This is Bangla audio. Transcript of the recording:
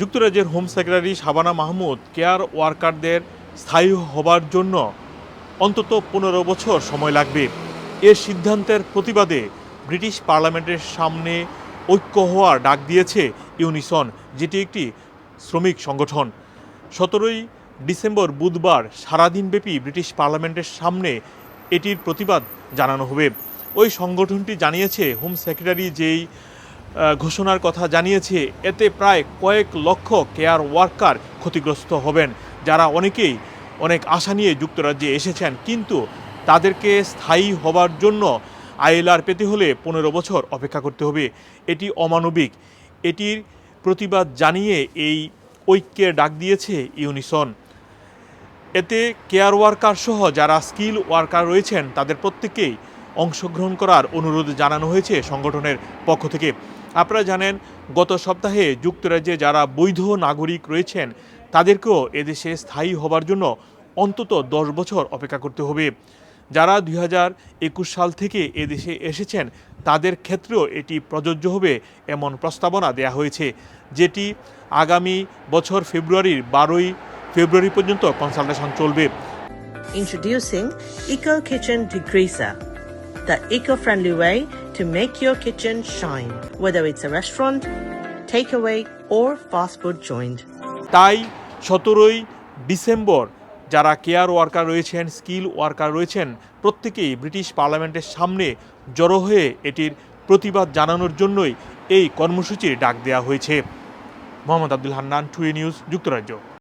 যুক্তরাজ্যের home secretary Shabana Mahmood care ওয়ার্কারদের স্থায়ী হবার জন্য অন্তত পনেরো বছর সময় লাগবে। এর সিদ্ধান্তের প্রতিবাদে ব্রিটিশ পার্লামেন্টের সামনে ঐক্য হওয়ার ডাক দিয়েছে ইউনিসন, যেটি একটি শ্রমিক সংগঠন। সতেরোই ডিসেম্বর বুধবার সারাদিনব্যাপী ব্রিটিশ পার্লামেন্টের সামনে এটির প্রতিবাদ জানানো হবে। ওই সংগঠনটি জানিয়েছে, হোম সেক্রেটারি যেই ঘোষণার কথা জানিয়েছে, এতে প্রায় কয়েক লক্ষ কেয়ার ওয়ার্কার ক্ষতিগ্রস্ত হবেন, যারা অনেকেই অনেক আশা নিয়ে যুক্তরাজ্যে এসেছেন, কিন্তু তাদেরকে স্থায়ী হবার জন্য আইএলআর পেতে হলে পনেরো বছর অপেক্ষা করতে হবে। এটি অমানবিক। এটির প্রতিবাদ জানিয়ে এই ঐক্যের ডাক দিয়েছে ইউনিসন। এতে কেয়ার ওয়ার্কার সহ যারা স্কিল ওয়ার্কার রয়েছেন, তাদের প্রত্যেকেই অংশগ্রহণ করার অনুরোধ জানানো হয়েছে সংগঠনের পক্ষ থেকে। আপনারা জানেন গত সপ্তাহে যুক্তরাজ্যে যারা বৈধ নাগরিক রয়েছেন তাদেরকেও এদেশে স্থায়ী হবার জন্য অন্তত দশ বছর অপেক্ষা করতে হবে। যারা দুই হাজার একুশ সাল থেকে এদেশে এসেছেন তাদের ক্ষেত্রেও এটি প্রযোজ্য হবে এমন প্রস্তাবনা দেয়া হয়েছে যেটি আগামী বছর ফেব্রুয়ারির বারোই ফেব্রুয়ারি পর্যন্ত কনসালটেশন চলবে। Introducing Eco Kitchen Degreaser, the eco-friendly way to make your kitchen shine, whether it's a restaurant, takeaway, or fast food joint. তাই সতেরোই ডিসেম্বর যারা কেয়ার ওয়ার্কার রয়েছেন স্কিল ওয়ার্কার রয়েছেন প্রত্যেকেই ব্রিটিশ পার্লামেন্টের সামনে জড়ো হয়ে এটির প্রতিবাদ জানানোর জন্যই এই কর্মসূচির ডাক দেওয়া হয়েছে। মোহাম্মদ আব্দুল হান্নান টুয়ে নিউজ যুক্তরাজ্য।